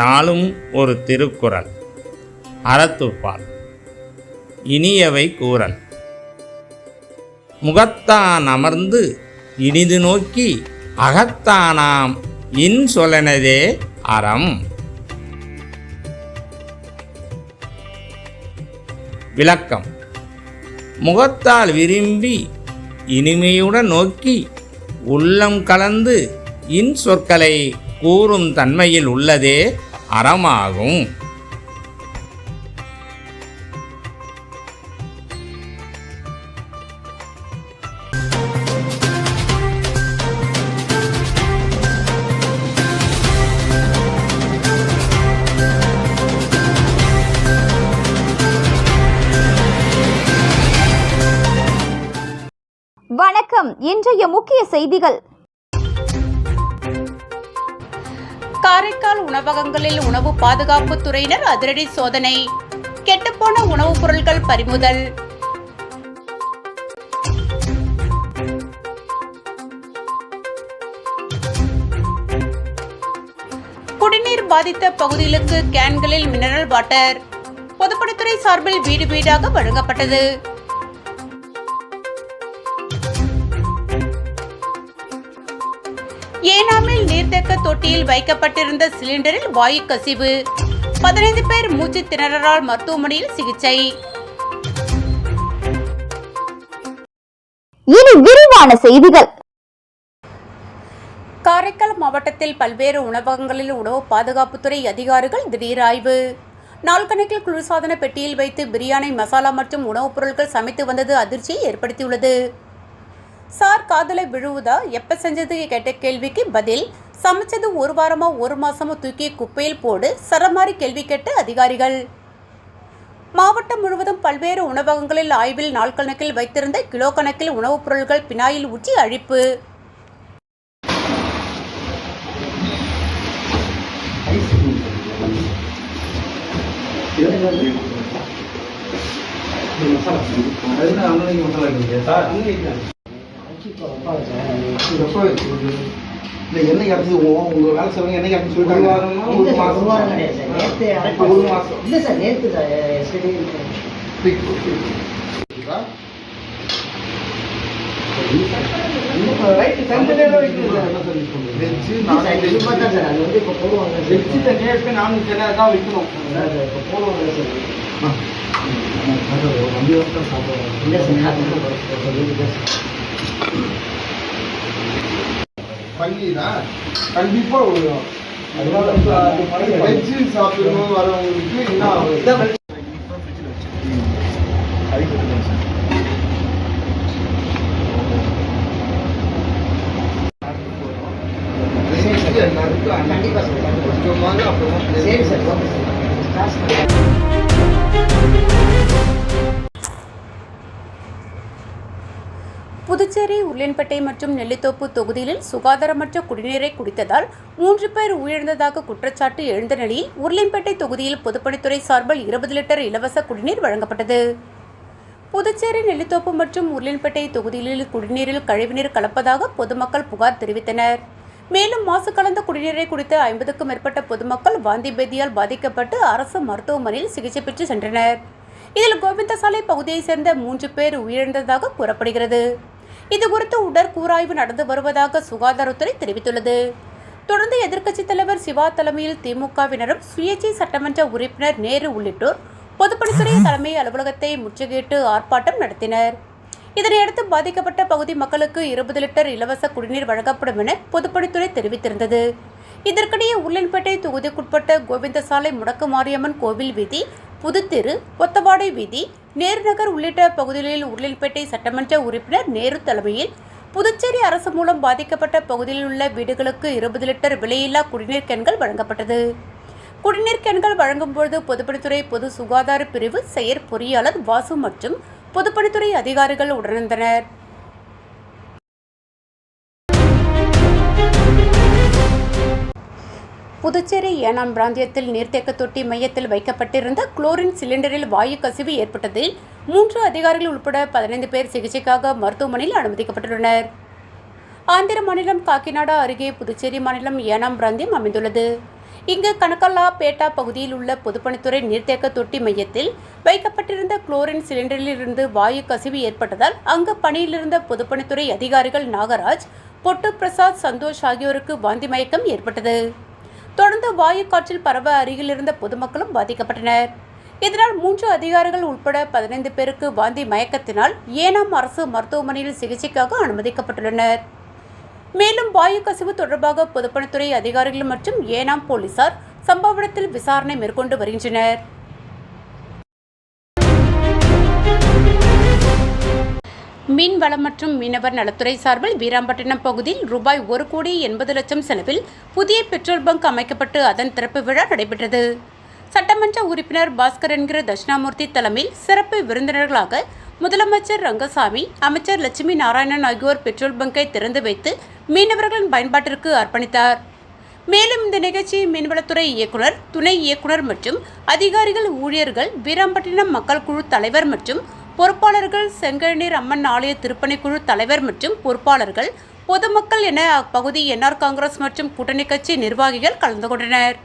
நாளும் ஒரு திருக்குறள். அறத்துப்பால் இனியவை கூறல். முகத்தான் அமர்ந்து இனிது நோக்கி அகத்தானாம் இன் சொலனதே அறம். விளக்கம். முகத்தால் விரும்பி இனிமையுடன் நோக்கி உள்ளம் கலந்து இன் சொற்களை கூறும் தன்மையில் உள்ளதே அறமாகும். வணக்கம். இன்றைய முக்கிய செய்திகள். காரைக்கால் உணவகங்களில் உணவு பாதுகாப்பு துறையினர் அதிரடி சோதனை. கெட்டுப்போன உணவுப் பொருட்கள் பறிமுதல். குடிநீர் பாதித்த பகுதிகளுக்கு கேன்களில் மினரல் வாட்டர். பொதுப்பணித்துறை சார்பில் வீடு வீடாக வழங்கப்பட்டது. ஏனா நீர்த்தேக்க தொட்டியில் வைக்கப்பட்டிருந்த சிலிண்டரில் வாயு கசிவு. பதினைந்து பேர் மூச்சு திணறலால் மருத்துவமனையில் சிகிச்சை. இனி விரிவான செய்திகள். காரைக்கால் மாவட்டத்தில் பல்வேறு உணவகங்களில் உணவு பாதுகாப்புத்துறை அதிகாரிகள் திடீர் ஆய்வு. நாள்கணக்கில் குளிர்சாதன பெட்டியில் வைத்து பிரியாணி மசாலா மற்றும் உணவுப் பொருட்கள் சமைத்து வந்தது அதிர்ச்சியை ஏற்படுத்தியுள்ளது. சார் காதலை விழுவுதா? எப்ப செஞ்சது? கேட்ட கேள்விக்கு பதில் சமைச்சது ஒரு வாரமா ஒரு மாசமா தூக்கி குப்பையில் போடு சரமாரி கேள்வி கேட்ட அதிகாரிகள். மாவட்டம் முழுவதும் பல்வேறு உணவகங்களில் ஆய்வில் நாள் கணக்கில் வைத்திருந்த கிலோ கணக்கில் உணவுப் பொருட்கள் பினாயில் ஊற்றி அழிப்பு. இல்லை என்னைக்கு அடிச்சு உங்க வேலை செய்வங்க என்னைக்கு அடிச்சு சொல்லிட்டாங்க. ஒரு மாசம். ஒரு மாசம். இல்லை சார் நேற்று சார் எஸ்டே பள்ளினா கண்டிப்பாக விழும் அதனால வெஜ்ஜு சாப்பிடணும் வரவங்களுக்கு என்ன நீலகிரி உருளன்பேட்டை மற்றும் நெல்லித்தோப்பு தொகுதிகளில் சுகாதாரமற்ற குடிநீரை குடித்ததால் மூன்று பேர் உயிரிழந்ததாக குற்றச்சாட்டு எழுந்த நிலையில் உருளன்பேட்டை தொகுதியில் பொதுப்பணித்துறை சார்பில் இருபது லிட்டர் இலவச குடிநீர் வழங்கப்பட்டது. புதுச்சேரி நெல்லித்தோப்பு மற்றும் உருளன்பேட்டை தொகுதிகளில் குடிநீரில் கழிவுநீர் கலப்பதாக பொதுமக்கள் புகார் தெரிவித்தனர். மேலும் மாசு கலந்த குடிநீரை குடித்த ஐம்பதுக்கும் மேற்பட்ட பொதுமக்கள் வாந்தி பேதியால் பாதிக்கப்பட்டு அரசு மருத்துவமனையில் சிகிச்சை பெற்று சென்றனர். இதில் கோவிந்தசாலை பகுதியைச் சேர்ந்த மூன்று பேர் உயிரிழந்ததாக கூறப்படுகிறது. இது குறித்து உடற்கூராய்வு நடந்து வருவதாக சுகாதாரத்துறை தெரிவித்துள்ளது. தொடர்ந்து எதிர்க்கட்சித் தலைவர் சிவா தலைமையில் திமுகவினரும் சுயேட்சை சட்டமன்ற உறுப்பினர் நேரு உள்ளிட்டோர் பொதுப்பணித்துறை தலைமை அலுவலகத்தை முற்றுகையிட்டு ஆர்ப்பாட்டம் நடத்தினர். இதனையடுத்து பாதிக்கப்பட்ட பகுதி மக்களுக்கு இருபது லிட்டர் இலவச குடிநீர் வழங்கப்படும் என பொதுப்பணித்துறை தெரிவித்திருந்தது. இதற்கிடையே உருளைன்பேட்டை தொகுதிக்குட்பட்ட கோவிந்தசாலை முடக்கு மாரியம்மன் கோவில் வீதி புதுத்தெரு கொத்தவாடை வீதி நேருநகர் உள்ளிட்ட பகுதிகளில் உருளில்பேட்டை சட்டமன்ற உறுப்பினர் நேரு தலைமையில் புதுச்சேரி அரசு மூலம் பாதிக்கப்பட்ட பகுதியில் உள்ள வீடுகளுக்கு இருபது லிட்டர் விலையில்லா குடிநீர் கேன்கள் வழங்கப்பட்டது. குடிநீர் கேன்கள் வழங்கும்போது பொதுப்பணித்துறை பொது சுகாதார பிரிவு செயற் பொறியாளர் வாசு மற்றும் பொதுப்பணித்துறை அதிகாரிகள் உடனிருந்தனர். புதுச்சேரி ஏனாம் பிராந்தியத்தில் நீர்த்தேக்க தொட்டி மையத்தில் வைக்கப்பட்டிருந்த குளோரின் சிலிண்டரில் வாயு கசிவு ஏற்பட்டதில் மூன்று அதிகாரிகள் உட்பட பதினைந்து பேர் சிகிச்சைக்காக மருத்துவமனையில் அனுமதிக்கப்பட்டுள்ளனர். ஆந்திர மாநிலம் காக்கிநாடா அருகே புதுச்சேரி மாநிலம் ஏனாம் பிராந்தியம் அமைந்துள்ளது. இங்கு கனகல்லா பேட்டா பகுதியில் உள்ள பொதுப்பணித்துறை நீர்த்தேக்க தொட்டி மையத்தில் வைக்கப்பட்டிருந்த குளோரின் சிலிண்டரிலிருந்து வாயு கசிவு ஏற்பட்டதால் அங்கு பணியிலிருந்த பொதுப்பணித்துறை அதிகாரிகள் நாகராஜ் பொட்டு பிரசாத் சந்தோஷ் ஆகியோருக்கு வாந்தி மயக்கம் ஏற்பட்டது. தொடர்ந்து வாயு காற்றில் பரவ அருகில் இருந்த பொதுமக்களும் பாதிக்கப்பட்டனர். இதனால் மூன்று அதிகாரிகள் உட்பட பதினைந்து பேருக்கு வாந்தி மயக்கத்தினால் ஏனாம் அரசு மருத்துவமனையில் சிகிச்சைக்காக அனுமதிக்கப்பட்டுள்ளனர். மேலும் வாயு கசிவு தொடர்பாக பொதுப்பணித்துறை அதிகாரிகள் மற்றும் ஏனாம் போலீசார் சம்பவ இடத்தில் விசாரணை மேற்கொண்டு வருகின்றனர். மீன்வளம் மற்றும் மீனவர் நலத்துறை சார்பில் வீராம்பட்டினம் பகுதியில் ரூபாய் ஒரு கோடி எண்பது லட்சம் செலவில் புதிய பெட்ரோல் பங்க் அமைக்கப்பட்டு அதன் திறப்பு விழா நடைபெற்றது. சட்டமன்ற உறுப்பினர் பாஸ்கர் என்கிற தட்சிணாமூர்த்தி தலைமையில் சிறப்பு விருந்தினர்களாக முதலமைச்சர் ரங்கசாமி அமைச்சர் லட்சுமி நாராயணன் ஆகியோர் பெட்ரோல் பங்கை திறந்து வைத்து மீனவர்களின் பயன்பாட்டிற்கு அர்ப்பணித்தார். மேலும் இந்த நிகழ்ச்சி மீன்வளத்துறை இயக்குனர் துணை இயக்குனர் மற்றும் அதிகாரிகள் ஊழியர்கள் வீராம்பட்டினம் மக்கள் குழு தலைவர் மற்றும் பொறுப்பாளர்கள் செங்கழநீர் அம்மன் ஆலய திருப்பணிக்குழு தலைவர் மற்றும் பொறுப்பாளர்கள் பொதுமக்கள் என அப்பகுதி என்ஆர் காங்கிரஸ் மற்றும் கூட்டணி கட்சி நிர்வாகிகள் கலந்து கொண்டனர்.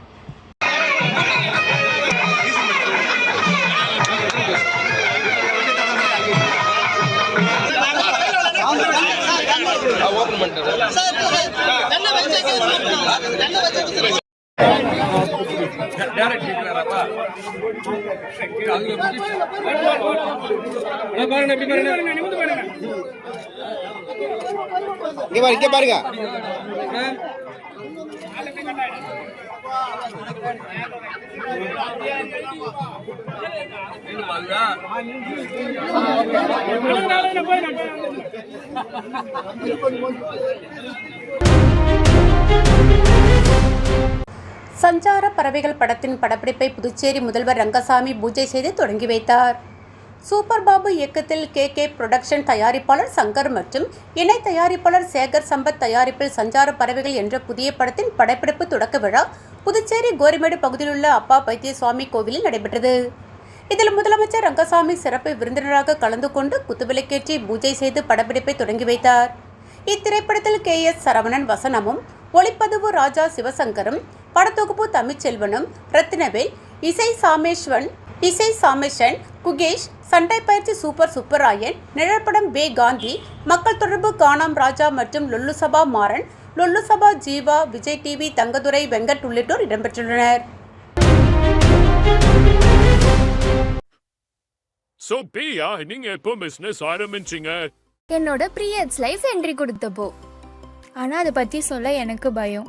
இங்க பாருங்க இங்க பாருங்க. சஞ்சார பறவைகள் படத்தின் படப்பிடிப்பை புதுச்சேரி முதல்வர் ரங்கசாமி பூஜை செய்து தொடங்கி வைத்தார். சூப்பர் பாபு இயக்கத்தில் கே. கே. புரொடக்ஷன் தயாரிப்பாளர் சங்கர் மற்றும் இணை தயாரிப்பாளர் சேகர் சம்பத் தயாரிப்பில் சஞ்சார பறவைகள் என்ற புதிய படத்தின் படப்பிடிப்பு தொடக்க விழா புதுச்சேரி கோரிமேடு பகுதியில் உள்ள அப்பா பைத்தியசுவாமி கோவிலில் நடைபெற்றது. இதில் முதலமைச்சர் ரங்கசாமி சிறப்பு விருந்தினராக கலந்து கொண்டு குத்துவிளக்கேற்றி பூஜை செய்து படப்பிடிப்பை தொடங்கி வைத்தார். இத்திரைப்படத்தில் கே. எஸ். சரவணன் வசனமும் ஒளிப்பதிவு ராஜா சிவசங்கரும் படத்தொகுப்பு தமிழ்ச்செல்வனும் ரத்தினவேல் இசை சாமேஸ்வன் இசை சாமேஷன் குகேஷ் சண்டை பயிற்சி சூப்பர் சுப்பராயன் நிழற்படம் பே காந்தி மக்கள் தொடர்பு கானாம் ராஜா மற்றும் லொல்லுசபா மாறன் லொல்லுசபா ஜீவா விஜய் டிவி தங்கதுரை வெங்கட் உள்ளிட்டோர் இடம்பெற்றுள்ளனர். சோ பிரியா நீங்க எப்போ பிசினஸ் ஆரம்பிச்சீங்க? என்னோட ப்ரீயட்ஸ் லைஃப் என்ட்ரி கொடுத்தப்போ. ஆனால் அதை பற்றி சொல்ல எனக்கு பயம்.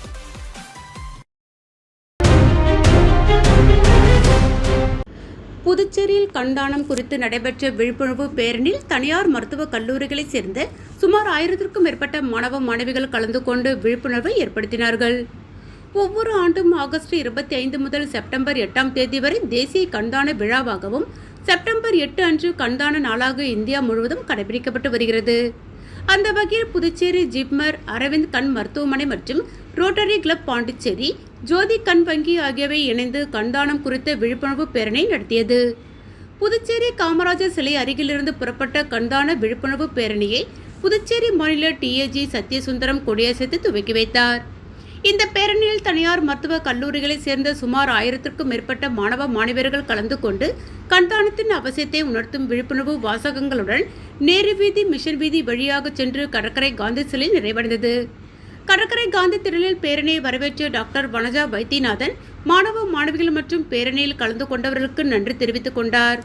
புதுச்சேரியில் கண்தானம் குறித்து நடைபெற்ற விழிப்புணர்வு பேரணியில் தனியார் மருத்துவக் கல்லூரிகளைச் சேர்ந்த சுமார் ஆயிரத்திற்கும் மேற்பட்ட மாணவ மாணவிகள் கலந்து கொண்டு விழிப்புணர்வை ஏற்படுத்தினார்கள். ஒவ்வொரு ஆண்டும் ஆகஸ்ட் இருபத்தி ஐந்து முதல் செப்டம்பர் எட்டாம் தேதி வரை தேசிய கண்தான விழாவாகவும் செப்டம்பர் எட்டு அன்று கண்தான நாளாக இந்தியா முழுவதும் கடைபிடிக்கப்பட்டு வருகிறது. அந்த வகையில் புதுச்சேரி ஜிப்மர் அரவிந்த் கண் மருத்துவமனை மற்றும் ரோட்டரி கிளப் பாண்டிச்சேரி ஜோதி கண் வங்கி ஆகியவை இணைந்து கண்தானம் குறித்த விழிப்புணர்வு பேரணி நடத்தியது. புதுச்சேரி காமராஜர் சிலை அருகிலிருந்து புறப்பட்ட கண்தான விழிப்புணர்வு பேரணியை புதுச்சேரி மாநில டிஏஜி சத்யசுந்தரம் கொடியசைத்து துவக்கி வைத்தார். இந்த பேரணியில் தனியார் மருத்துவ கல்லூரிகளைச் சேர்ந்த சுமார் ஆயிரத்திற்கும் மேற்பட்ட மாணவ மாணவியர்கள் கலந்து கொண்டு கண்தானத்தின் அவசியத்தை உணர்த்தும் விழிப்புணர்வு வாசகங்களுடன் நேரு வீதி மிஷன் வீதி வழியாக சென்று கடற்கரை காந்தி சிலை நிறைவடைந்தது. கடற்கரை காந்தி திடலில் பேரணியை வரவேற்ற டாக்டர் வனஜா வைத்தியநாதன் மாணவ மாணவிகள் மற்றும் பேரணியில் கலந்து கொண்டவர்களுக்கு நன்றி தெரிவித்துக் கொண்டார்.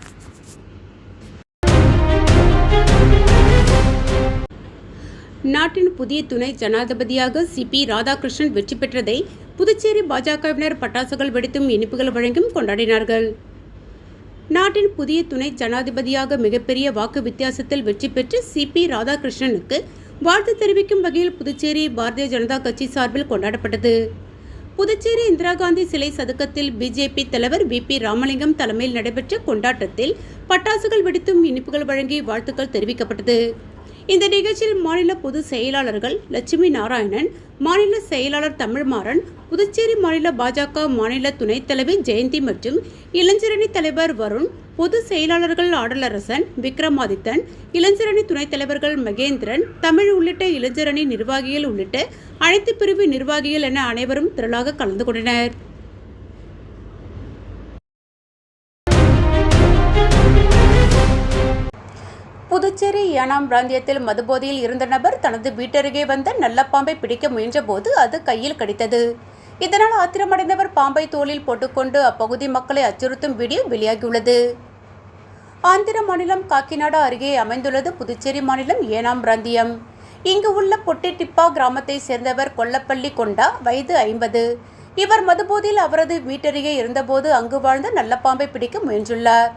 நாட்டின் புதிய துணை ஜனாதிபதியாக சிபி ராதாகிருஷ்ணன் வெற்றி பெற்றதை புதுச்சேரி பாஜகவினர் பட்டாசுகள் வெடித்தும் இனிப்புகள் வழங்கியும் கொண்டாடினார்கள். நாட்டின் புதிய துணை ஜனாதிபதியாக மிகப்பெரிய வாக்கு வித்தியாசத்தில் வெற்றி பெற்று சிபி ராதாகிருஷ்ணனுக்கு வாழ்த்து தெரிவிக்கும் வகையில் புதுச்சேரி பாரதிய ஜனதா கட்சி சார்பில் கொண்டாடப்பட்டது. புதுச்சேரி இந்திரா காந்தி சிலை சதுக்கத்தில் பிஜேபி தலைவர் வி பி ராமலிங்கம் தலைமையில் நடைபெற்ற கொண்டாட்டத்தில் பட்டாசுகள் வெடித்தும் இனிப்புகள் வழங்கி வாழ்த்துக்கள் தெரிவிக்கப்பட்டது. இந்த நிகழ்ச்சியில் மாநில பொதுச் செயலாளர்கள் லட்சுமி நாராயணன் மாநில செயலாளர் தமிழ்மாறன் புதுச்சேரி மாநில பாஜக மாநில துணைத் தலைவி ஜெயந்தி மற்றும் இளைஞரணி தலைவர் வருண் பொதுச் செயலாளர்கள் ஆடலரசன் விக்ரமாதித்தன் இளைஞரணி துணைத் தலைவர்கள் மகேந்திரன் தமிழ் உள்ளிட்ட இளைஞரணி நிர்வாகிகள் உள்ளிட்ட அனைத்து பிரிவு நிர்வாகிகள் என அனைவரும் திரளாக கலந்து கொண்டனர். ஏனாம் பிராந்தியத்தில் மதுபோதையில் இருந்த நபர் தனது வீட்டருகே வந்த நல்ல பாம்பை பிடிக்க முயன்றபோது அது கையில் கடித்தது. இதனால் ஆத்திரமடைந்தவர் பாம்பை தோளில் போட்டுக்கொண்டு அப்பகுதி மக்களை அச்சுறுத்தும் வீடியோ வெளியாகியுள்ளது. ஆந்திர மாநிலம் காக்கிநாடா அருகே அமைந்துள்ளது புதுச்சேரி மாநிலம் ஏனாம் பிராந்தியம். இங்கு உள்ள பொட்டிட்டிப்பா கிராமத்தை சேர்ந்தவர் கொல்லப்பள்ளி கொண்டா வயது ஐம்பது. இவர் மதுபோதையில் அவரது வீட்டருகே இருந்தபோது அங்கு வாழ்ந்த நல்ல பாம்பை பிடிக்க முயன்றுள்ளார்.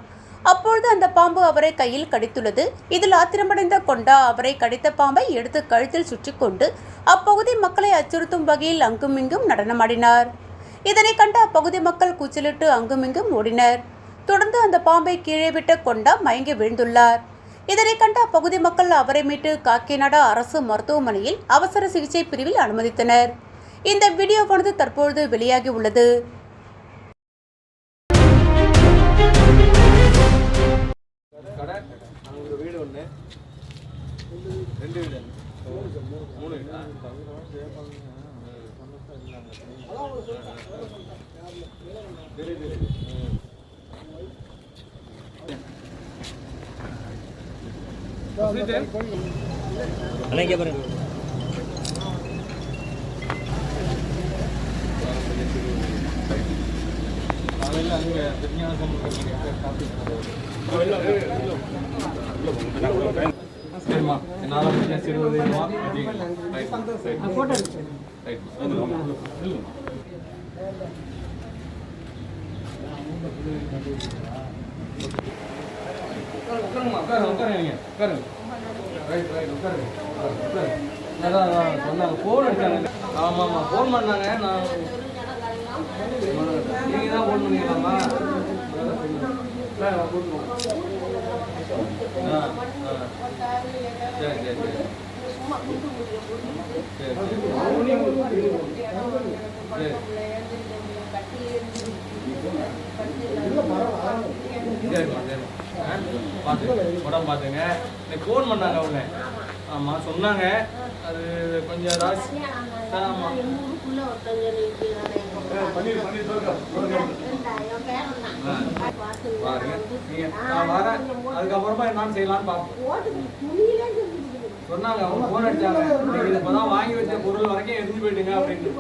அப்பொழுது அந்த பாம்பு அவரை கையில் கடித்துள்ளது. இதில் ஆத்திரமடைந்த கொண்டா அவரை கடித்த பாம்பை எடுத்து கழுத்தில் சுற்றி கொண்டு அப்பகுதி மக்களை அச்சுறுத்தும் வகையில் அங்குமிங்கும் நடனமாடினார். இதனை கண்ட அப்பகுதி மக்கள் கூச்சலிட்டு அங்குமிங்கும் ஓடினர். தொடர்ந்து அந்த பாம்பை கீழே விட்ட கொண்டா மயங்கி விழுந்துள்ளார். இதனை கண்ட அப்பகுதி மக்கள் அவரை மீட்டு காக்கிநாடா அரசு மருத்துவமனையில் அவசர சிகிச்சை பிரிவில் அனுமதித்தனர். இந்த வீடியோவானது தற்பொழுது வெளியாகி உள்ளது. ரெண்டு வீடு மூணு வீடா காலையில் அங்கே விஞ்ஞானம் சரிம்மா. என்னால் முடிஞ்ச சிறு உதவிமா உட்காருங்கம்மா. உட்காருங்க உட்காருங்க நீங்கள் உட்காருங்க. ரைட் ரைட் உட்காருங்க. உட்காருங்க. அதான் அதான். சொன்னாங்க. ஃபோன் அடிச்சாங்க. ஆமாம் ஆமாம் ஃபோன் பண்ணாங்க. நான் நீங்கள் தான் ஃபோன் பண்ணீங்களாம்மா உடம்பு பார்த்துங்க இன்னைக்கு ஃபோன் பண்ணாங்க அவங்க ஆமாம் சொன்னாங்க அது கொஞ்சம் ஏதாச்சும் ஆமாம் பன்னீர் பன்னீர் பாருங்க. நீங்க நான் வரேன் அதுக்கப்புறமா என்னன்னு செய்யலாம்னு பார்ப்போம் சொன்னாங்க அவங்க ஃபோன் அடிச்சாங்க நீங்க இப்பதான் வாங்கி வச்ச பொருள் வரைக்கும் எடுத்து போயிட்டுங்க அப்படின்னு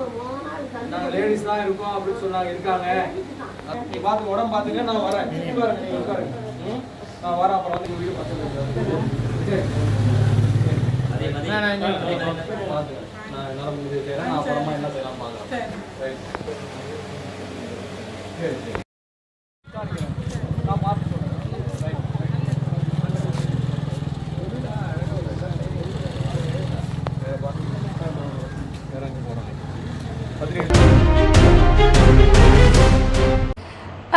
நாங்கள் லேடிஸ் தான் இருக்கோம் அப்படின்னு சொன்னாங்க இருக்காங்க நீ பார்த்து உடம்பு பார்த்துங்க நான் வரேன் உட்காருங்க நீங்க உட்காருங்க நான் வரேன் அப்புறம் வந்து வீடு பக்கத்துல சரி நான் நான் முடிஞ்சது செய்றேன். நான் அப்புறமா என்ன செய்யலாம் பார்க்குறேன். ரைட் நான் பார்த்து சொல்றேன். ரைட் இறங்கி போகிறேன் பத்திரிகை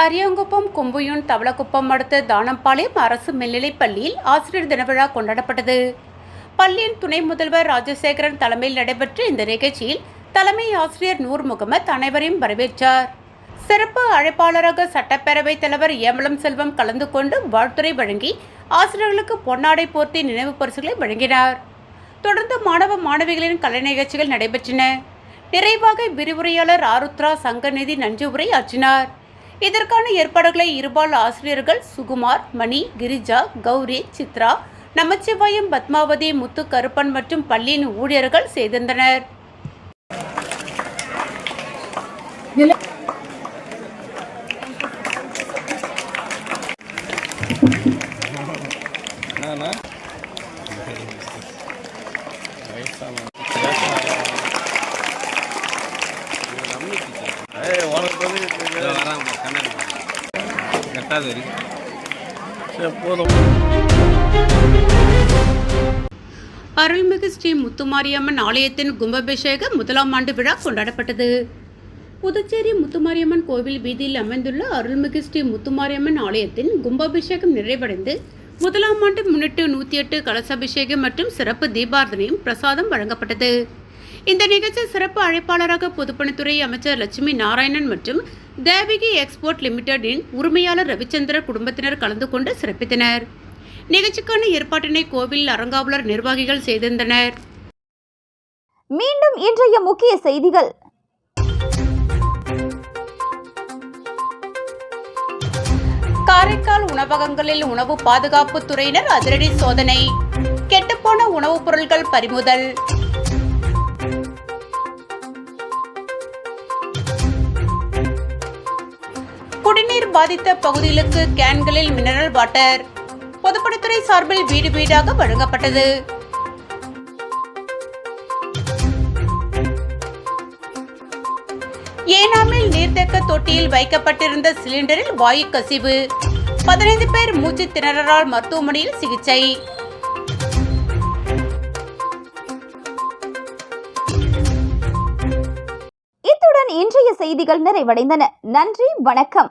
அரியாங்குப்பம் கொம்புயூன் தவளக்குப்பம் அடுத்த தானம்பாளையம் அரசு மேல்நிலைப் பள்ளியில் ஆசிரியர் தின விழா கொண்டாடப்பட்டது. பள்ளியின் துணை முதல்வர் ராஜசேகரன் தலைமையில் நடைபெற்ற இந்த நிகழ்ச்சியில் தலைமை ஆசிரியர் நூர் முகமது அனைவரையும் வரவேற்றார். சிறப்பு அழைப்பாளராக சட்டப்பேரவைத் தலைவர் ஏமலம் செல்வம் கலந்து கொண்டு வாழ்த்துரை வழங்கி ஆசிரியர்களுக்கு பொன்னாடை போர்த்தி நினைவு பரிசுகளை வழங்கினார். தொடர்ந்து மாணவ மாணவிகளின் கலை நிகழ்ச்சிகள் நடைபெற்றன. நிறைவாக விரிவுரையாளர் ஆருத்ரா சங்கநிதி நன்றி உரை ஆற்றினார். இதற்கான ஏற்பாடுகளை இருபால் ஆசிரியர்கள் சுகுமார் மணி கிரிஜா கௌரி சித்ரா நமச்சிவாயம் பத்மாவதி முத்து கருப்பன் மற்றும் பள்ளியின் ஊழியர்கள் செய்திருந்தனர் அருள்மிகு ஸ்ரீ முத்துமாரியம்மன் ஆலயத்தின் கும்பாபிஷேக முதலாம் ஆண்டு விழா கொண்டாடப்பட்டது. புதுச்சேரி முத்துமாரியம்மன் கோவில் வீதியில் அமைந்துள்ள அருள்மிகு ஸ்ரீ முத்துமாரியம்மன் ஆலயத்தின் கும்பாபிஷேகம் நிறைவடைந்து முதலாம் ஆண்டு முன்னிட்டு நூற்றி எட்டு கலசாபிஷேகம் மற்றும் சிறப்பு தீபார்த்தனையும் பிரசாதம் வழங்கப்பட்டது. இந்த நிகழ்ச்சி சிறப்பு அழைப்பாளராக பொதுப்பணித்துறை அமைச்சர் லட்சுமி நாராயணன் மற்றும் தேவிகி எக்ஸ்போர்ட் லிமிடெடின் உரிமையாளர் ரவிச்சந்திரன் குடும்பத்தினர் கலந்து கொண்டு சிறப்பித்தனர். நிகழ்ச்சிக்கான ஏற்பாட்டினை கோவில் அறங்காவலர் நிர்வாகிகள் செய்திருந்தனர். மீண்டும் இன்றைய முக்கிய செய்திகள். காரைக்கால் உணவகங்களில் உணவு பாதுகாப்பு துறையினர் அதிரடி சோதனை. கெட்டுப்போன உணவுப் பொருட்கள் பறிமுதல். பாதித்த பகுதிகளுக்கு கேன்களில் மினரல் வாட்டர் பொதுப்பணித்துறை சார்பில் வீடு வீடாக வழங்கப்பட்டது. ஏனாமில் நீர்த்தேக்க தொட்டியில் வைக்கப்பட்டிருந்த சிலிண்டரில் வாயு கசிவு. பதினைந்து பேர் மூச்சு திணறலால் மருத்துவமனையில் சிகிச்சை. இத்துடன் இன்றைய செய்திகள் நிறைவடைந்தன. நன்றி வணக்கம்.